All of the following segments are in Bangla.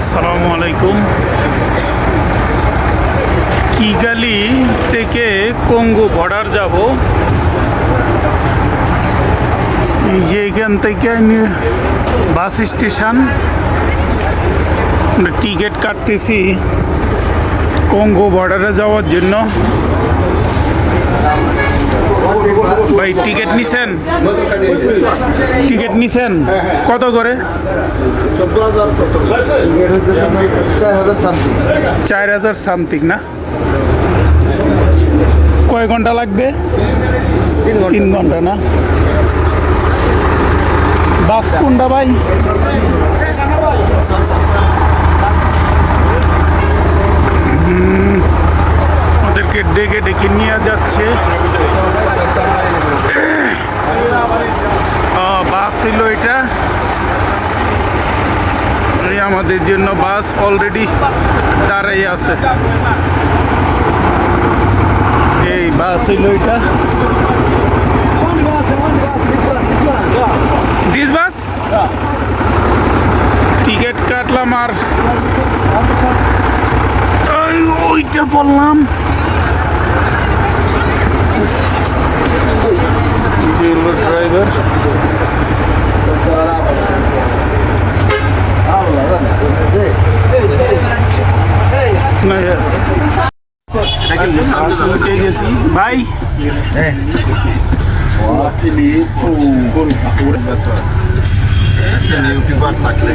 আসসালামু আলাইকুম। কিগালি থেকে কঙ্গো বর্ডার যাব। এই যে এখান থেকে বাস স্টেশন। টিকিট কাটতেছি কঙ্গো বর্ডারে যাওয়ার জন্য। ভাই টিকিট নিছেন? টিকিট নিছেন? কত করে? চার হাজার সামথিং না? কয় ঘণ্টা লাগবে? তিন ঘণ্টা। না? বাস কোনটা ভাই? ওদেরকে ডেকে ডেকে নিয়ে যাচ্ছে। বাস হইল এটা। আমাদের জন্য বাস অলরেডি দাঁড়াই আছে। এই বাস হইল এটা। This bus? টিকিট কাটলাম আর ওইটা বললাম ড্রাইভার না উঠে গেছি ভাই। থাকলে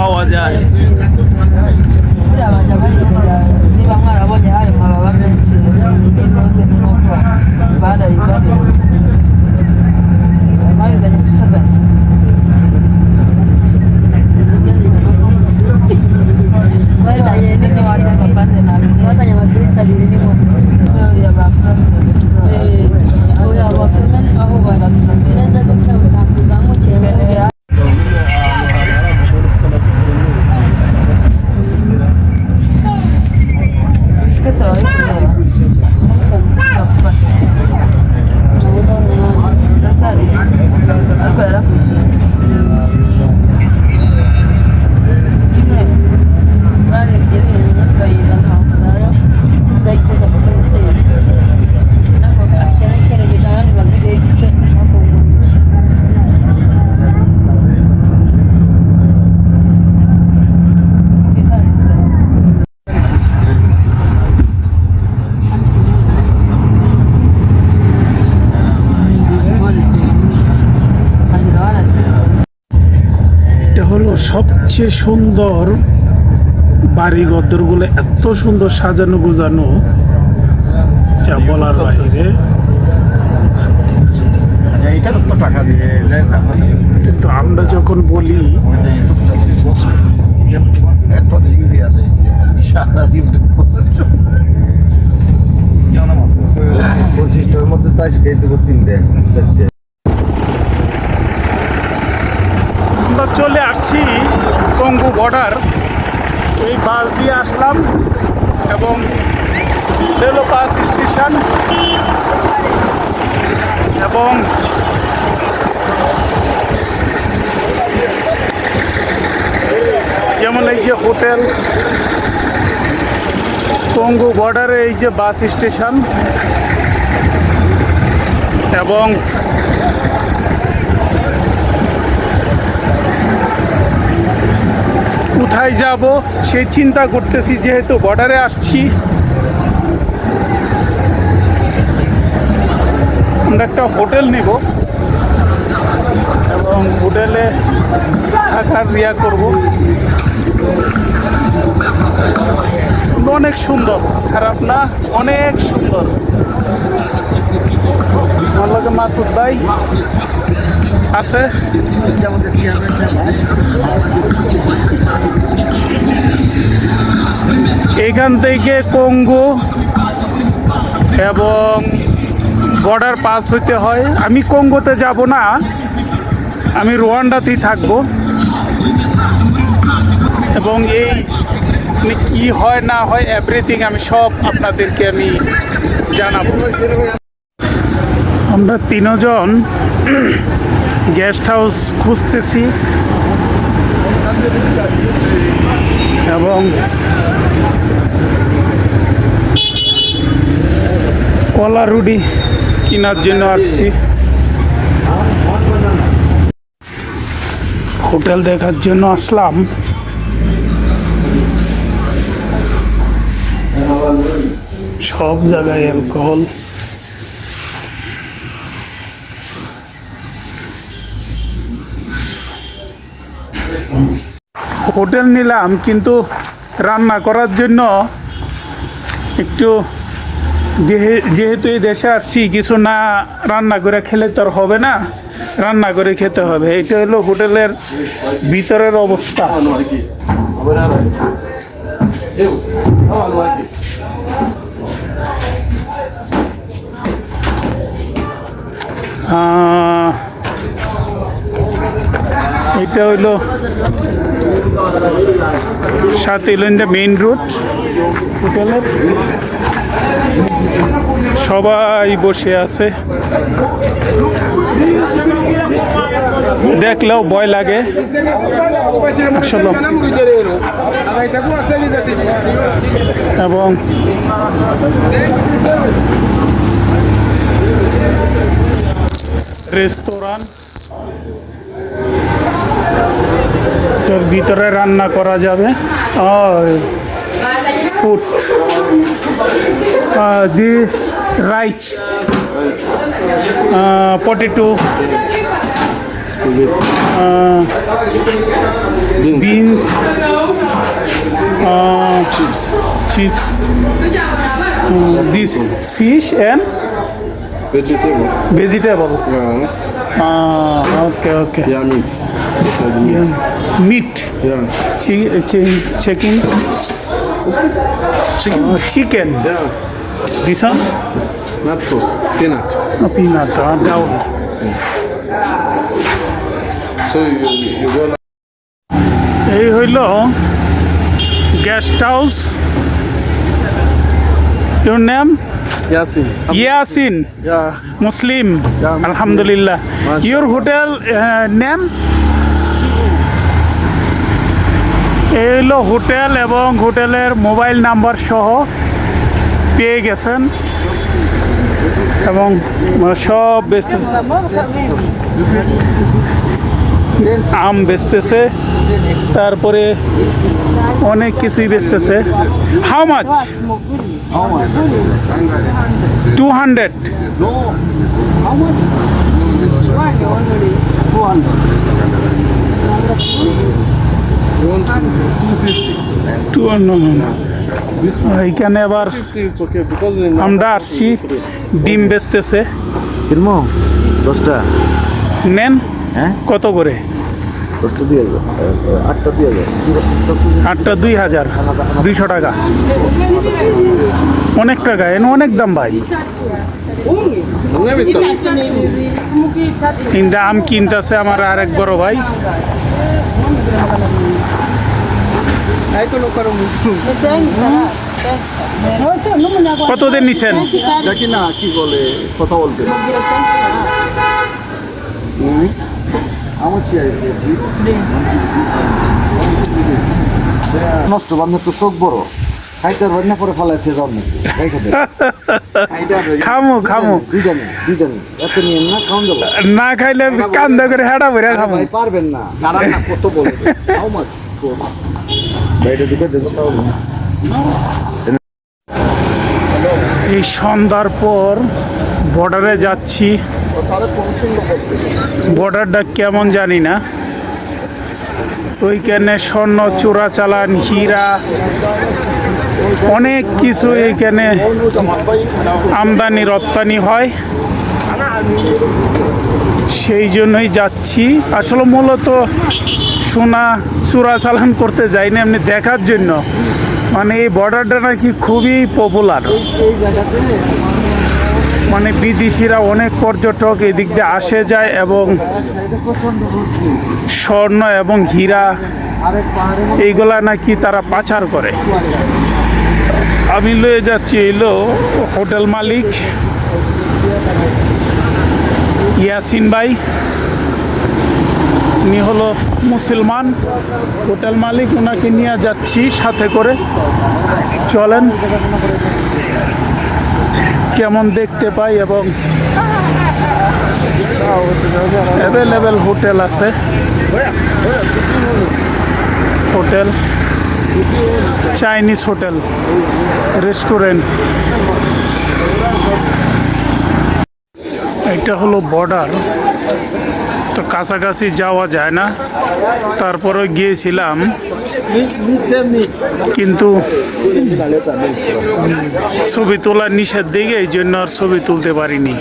পাওয়া যায়। হলো সবচেয়ে সুন্দর বাড়ি গদ্দরগুলো এত সুন্দর সাজানো গোজানো, যা বলার বাইরে। কিন্তু আমরা যখন বলি, পঁচিশটার মধ্যে তো তিনটে, চারটে আমরা চলে আসছি কঙ্গু বর্ডার এই বাস দিয়ে আসলাম এবং রেলো বাস স্টেশন এবং যেমন এই যে হোটেল কঙ্গু বর্ডারে এই যে বাস স্টেশন এবং কোথায় যাব সেই চিন্তা করতেছি, যেহেতু বর্ডারে আসছি। আমরা একটা হোটেল নেব এবং হোটেলে থাকার রিয়া করব। অনেক সুন্দর, খারাপ না, অনেক সুন্দর। আমার লগে মাসুদ ভাই। আছে। এখান থেকে কঙ্গো এবং বর্ডার পাস হইতে হয়। আমি কঙ্গোতে যাব না। আমি রোয়ান্ডাতেই থাকব। এবং এই মানে কি হয়, না হয় এভরিথিং আমি সব আপনাদেরকে আমি জানাব। আমরা তিনজন গেস্ট হাউস খুঁজতেছি। এবং কলা রুডি কেনার জন্য আসছি। হোটেল দেখার জন্য আসলাম। সব জায়গায় অ্যালকোহল। হোটেল নিলাম, কিন্তু রান্না করার জন্য একটু যেহে- যেহেতু এই দেশে আসছি, কিছু না রান্না করে খেলে তো আর হবে না, রান্না করে খেতে হবে। এটা হলো হোটেলের ভিতরের অবস্থা। এটা হইল সাত ইলেন্ডা মেইন রোড সবাই বসে আছে। দেখলেও ভয় লাগে। এবং রেস্তোরাঁ তোর ভিতরে রান্না করা যাবে food this rice potato beans chips chips this fish and Vegetable. Vegetable Yeah. Okay okay Yeah, meat. Inside the meat. Meat Yeah. Chicken Chicken. Chicken Yeah. This one Nut sauce. Peanut. Peanut down So you, you go like এই হইল guest house your name Yasin. Yasin. Yeah. Muslim. Muslim. আলহামদুলিল্লাহ। Your hotel name? এই হইল হোটেল এবং হোটেলের মোবাইল নাম্বার সহ পেয়ে গেছেন। এবং সব বেচতে আম বেচতেছে। তারপরে অনেক কিছুই বেচতেছে। How much two hundred two এইখানে আবার It's okay because in আমরা আসছি ডিম বেচতেছে। দশটা। নেন হ্যাঁ? কত করে? দশটা আটটা দিয়ে যাবে আটটা দুই হাজার দুইশো টাকা। অনেক টাকা এনে অনেক দাম ভাই। কিন্তু আম কিনতেছে আমার আরেক বড় ভাই। কতদিন নিছেন? দেখি না কি বলে কথা বলতে। নষ্ট বান্ধব তো চোখ বড়। খাইতে পারবেন না পরে ফালাইছে জন্ম খামু খামু। দুইটা নেই দুইটা নেই এত নিয়েন না খাওয়ান যাব না খাইলে কান্দা করে হেডা ভরে ভাই পারবেন না। কারণ না কত বলবে হাউ মাছ বাইরে ঢুকে দেন এই সন্ধ্যার পর বর্ডারে যাচ্ছি। বর্ডারটা কেমন জানি না। ওইখানে স্বর্ণ চোরাচালান হীরা, অনেক কিছু এখানে আমদানি, রপ্তানি হয়। সেই জন্যই যাচ্ছি। আসলে মূলত সোনা চোরাচালান করতে যাইনি এমনি দেখার জন্য। মানে এই বর্ডারটা নাকি খুবই পপুলার মানে বিদেশিরা অনেক পর্যটক এদিক দিয়ে আসে যায় এবং স্বর্ণ এবং হীরা এইগুলা নাকি তারা পাচার করে। আমি লয়ে যাচ্ছি এলো হোটেল মালিক ইয়াসিন ভাই। উনি হলো মুসলমান। হোটেল মালিক ওনাকে নিয়ে যাচ্ছি সাথে করে। চলেন। কেমন দেখতে পাই এবং অ্যাভেলেবেল হোটেল আছে। Hotel Chinese hotel restaurant. এটা হলো বর্ডার। কাছাকাছি যাওয়া যায় না। তারপরে গিয়েছিলাম। কিন্তু ছবি তোলার নিষেধ দিকে এই জন্য আর ছবি তুলতে পারিনি।